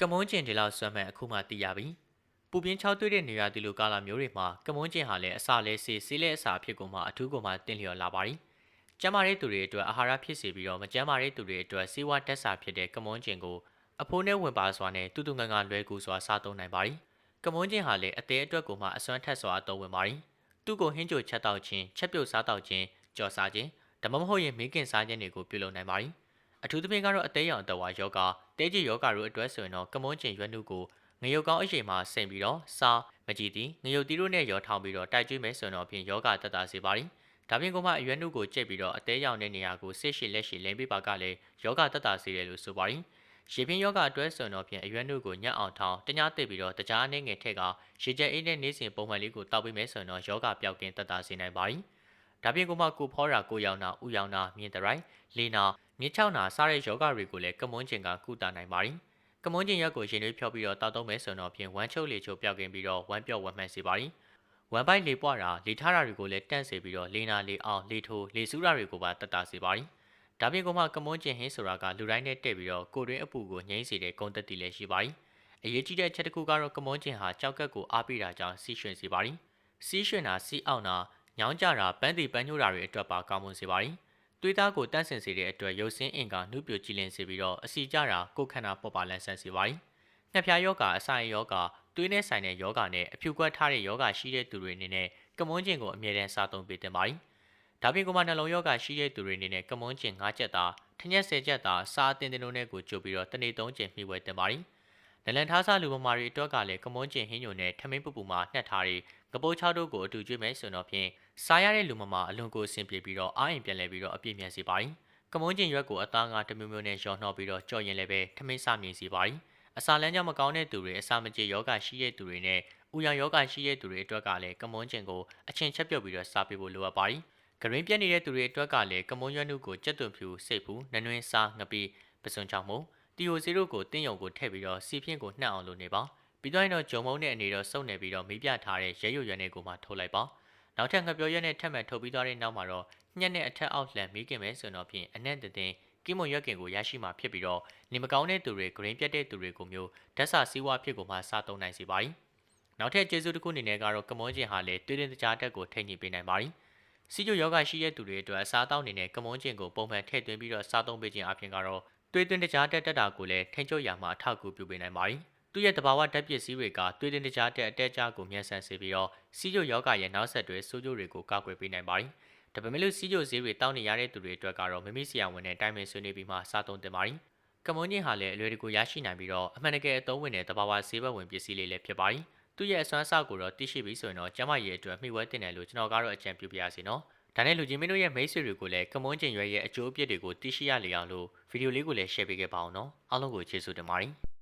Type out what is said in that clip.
ကမွန်းကျင်ဒီလောက်ဆွမ်းမဲ့အခုမှသိရပြီ။ပူပြင်းချောက်တွေ့တဲ့နေရာဒီလိုကာလာမျိုးတွေမှာကမွန်းကျင်ဟာလည်းအစာလဲစေးစေးလဲအစာဖြစ်ကုန်မှအထူးကုန်မှတင့်လျော်လာပါပြီ။ကျန်းမာတဲ့သူတွေအတွက်အာဟာရဖြစ်စေပြီးတော့မကျန်းမာတဲ့သူတွေအတွက်စေဝါဓာတ်စာဖြစ်တဲ့ကမွန်းကျင်ကိုအဖိုးနဲ့ဝင်ပါစွာနဲ့တူတူငန်ငါလွယ်ကူစွာစားသုံးနိုင်ပါပြီ။ကမွန်းကျင်ဟာလည်းအသေးအတွက်ကိုမှအစွမ်းထက်စွာအသုံးဝင်ပါပြီ။သူ့ကိုဟင်းကြိုချက်တောက်ခြင်းချက်ပြုတ်စားတောက်ခြင်းကြော်စားခြင်းဒါမှမဟုတ်ရင်မင်းကင်စားခြင်းတွေကိုပြုလုပ်နိုင်ပါပြီ။ အထူးသဖြင့်ကတော့အသေးရောင်တဝါယောဂတဲကြီးယောဂတို့အတွက်ဆိုရင်တော့ကမုန်းကျင်ရွက်နှုကိုငရုတ်ကောင်းအရှိန်မှာဆင်ပြီးတော့စားမကြည့်သည်ငရုတ်သီးတို့နဲ့ရောထောင်ပြီးတော့တိုက်ကျွေးမယ်ဆိုရင်တော့ဖြင့်ယောဂတက်တာစေပါလိမ့်ဒါပြင်ကမှအရွက်နှုကိုကျက်ပြီးတော့အသေးရောင်တဲ့နေရာကိုဆစ်ရှိလက်ရှိလိမ်ပေးပါကလည်းယောဂတက်တာစေတယ်လို့ဆိုပါလိမ့်ရေပြင်းယောဂအတွက်ဆိုရင်တော့ဖြင့်အရွက်နှုကိုညက်အောင်ထောင်တ냐တက်ပြီးတော့တကြားအနေငယ်ထက်ကရေကျက်အေးတဲ့နေစဉ်ပုံမှန်လေးကိုတောက်ပေးမယ်ဆိုရင်တော့ယောဂပျောက်ကင်းတက်တာစေနိုင်ပါလိမ့် ဒါပြင်ကိုမကိုဖောတာကိုရောင်တာဥရောင်တာမြင်တရိုင်းလေနာမြစ်ချောင်းနာစတဲ့ယောဂတွေကိုလည်းကမွန်းကျင်ကကုသနိုင်ပါတယ်ကမွန်းကျင်ရက်ကိုရင်သွေးဖြောက်ပြီးတော့တောက်သုံးမယ်ဆိုတော့ဖြင့်ဝမ်းချုပ်လေချုပ်ပြောက်ကင်းပြီးတော့ဝမ်းပြော့ဝမ်းမှန်စေပါတယ်ဝမ်ပိုက်လေပွားတာလေထားတာတွေကိုလည်းတန့်စေပြီးတော့လေနာလေအောင်လေထိုးလေစူးတာတွေကိုပါတက်တာစေပါတယ်။ဒါပြင်ကမှကမွန်းကျင်ဟင်းဆိုတာကလူတိုင်းနဲ့တက်ပြီးတော့ကိုတွင်အပူကိုငြိမ့်စေတဲ့ဂုဏ်သက်တည်လည်းရှိပါတယ်။အရေးကြီးတဲ့ချက်တစ်ခုကတော့ကမွန်းကျင်ဟာကြောက်ကက်ကိုအားပေးတာကြောင့်စီးရွှင်စေပါတယ်။စီးရွှင်တာစီးအောင်တာ ညောင်းကြတာပန်းတီပန်းညိုတာတွေအတွက်ပါကောင်းမွန်စေပါသည်တွေးသားကိုတန့်စင်စေတဲ့အတွက်ရုပ်ဆင်းအင်ကနှုတ်ပြကြည်လင်စေပြီးတော့အစီကြတာကိုယ်ခန္ဓာပေါ်ပါလန်းဆန်းစေပါသည်ငှက်ဖျားယောဂအဆိုင်ယောဂသွေးနဲ့ဆိုင်တဲ့ယောဂနဲ့အဖြူကွက်ထားတဲ့ယောဂရှိတဲ့သူတွေအနေနဲ့ကမွန်းကျင်ကိုအမြဲတမ်းစားသုံးပေးတင်ပါတယ်ဒါပြင်ကိုမှနှလုံးယောဂရှိတဲ့သူတွေအနေနဲ့ကမွန်းကျင်၅ချက်သာထညက်၁၀ချက်သာစားအသင်တင်တို့နဲ့ကိုကြိုပြီးတော့တနေ့၃ကျင်မှီဝဲတင်ပါတယ်။နလန်ထားစားလူပမာတွေအတွက်ကလည်းကမွန်းကျင်ဟင်းညုံနဲ့ထမင်းပူပူမှာနှက်ထားပြီး ကပိုးချောက်တို့ကိုအတူကျွေးမယ်ဆိုတော့ဖြင့်စားရတဲ့လူမမာအလွန်ကိုအဆင်ပြေပြီးတော့အားအိမ်ပြန်လဲပြီးတော့အပြည့်မြန်စီပါရင်ကမုန်းကျင်ရွက်ကိုအသားငါတမျိုးမျိုးနဲ့ရောနှောပြီးတော့ကြော်ရင်လည်းပဲထမင်းစမြင်စီပါရင်အစာလမ်းကြောင်းမကောင်းတဲ့သူတွေအစာမကြေယောဂရှိတဲ့သူတွေနဲ့ဥယျာဉ်ယောဂရှိတဲ့သူတွေအတွက်ကလည်းကမုန်းကျင်ကိုအချင်းချက်ပြုတ်ပြီးတော့စားပေးဖို့လိုအပ်ပါရင်ဂရင်းပြက်နေတဲ့သူတွေအတွက်ကလည်းကမုန်းရွက်နှုတ်ကိုကြက်သွန်ဖြူစိတ်ဘူးနနွင်းစားငပိပစွန်ချောင်းမုံတီယိုစီတို့ကိုတင်းယုံကိုထည့်ပြီးတော့စီဖြင့်ကိုနှံ့အောင်လုပ်နေပါ ပြီးတော့ရင်တော့ဂျုံမုံနဲ့အနေတော့စုပ်နေပြီးတော့မိပြထားတဲ့ရဲရွရွနဲ့ကိုမှထုတ်လိုက်ပါနောက်ထပ်ငပြောရက်နဲ့ထပ်မံထုတ်ပြီးသွားတဲ့နောက်မှာတော့ညက်နဲ့အထက်အောက်လှန်မိခင်မဲဆိုတော့ဖြင့်အနက်တည်ကင်းမွန်ရွက်ကင်ကိုရရှိမှာဖြစ်ပြီးတော့နေမကောင်းတဲ့သူတွေဂရင်းပြတ်တဲ့သူတွေကိုမျိုးဓာတ်စာစည်းဝါးဖြစ်ကိုမှစားသုံးနိုင်စေပါ යි နောက်ထပ်ကျေးဇူးတစ်ခုအနေနဲ့ကတော့ကမွန်ကျင်ဟာလည်းတွေ့တဲ့ကြားတက်ကိုထိန်ညှိပေးနိုင်ပါ යි စီကျိုယောဂရှိတဲ့သူတွေအတွက်အစားအသောက်အနေနဲ့ကမွန်ကျင်ကိုပုံမှန်ထည့်သွင်းပြီးတော့စားသုံးပေးခြင်းအပြင်ကတော့သွေးသွင်းတကြားတက်တက်တာကိုလည်းထိန်ချုပ်ရမှာအထောက်အကူပြုပေးနိုင်ပါ යි သူ့ရဲ့တဘာဝဓာတ်ပစ္စည်းတွေကသွေးတင်တကြားတဲ့အတက်အကျကိုမြန်ဆန်စေပြီးတော့စီးကျိုယောဂရဲ့နောက်ဆက်တွဲဆိုးကျိုးတွေကိုကာကွယ်ပေးနိုင်ပါတယ်။ဒါပေမဲ့လို့စီးကျိုဈေးတွေတောင်းနေရတဲ့သူတွေအတွက်ကတော့မိမိဆရာဝန်နဲ့တိုင်ပင်ဆွေးနွေးပြီးမှစားသုံးသင့်ပါတယ်။ကမွန်ကြီးဟာလည်းအလွယ်တကူရရှိနိုင်ပြီးတော့အမှန်တကယ်အသုံးဝင်တဲ့တဘာဝဈေးဘက်ဝင်ပစ္စည်းလေးလည်းဖြစ်ပါတယ်။သူ့ရဲ့အစွမ်းအစကိုတော့သိရှိပြီးဆိုရင်တော့ကျမရဲ့အတွက်မှီဝဲတင်တယ်လို့ကျွန်တော်ကတော့အကြံပြုပါရစေနော်။ဒါနဲ့လူကြီးမင်းတို့ရဲ့မိတ်ဆွေတွေကိုလည်းကမွန်ကျင်ရွယ်ရဲ့အကျိုးအပြစ်တွေကိုသိရှိရလေအောင်လို့ဗီဒီယိုလေးကိုလည်း share ပေးခဲ့ပါအောင်နော်။အားလုံးကိုကျေးဇူးတင်ပါတယ်။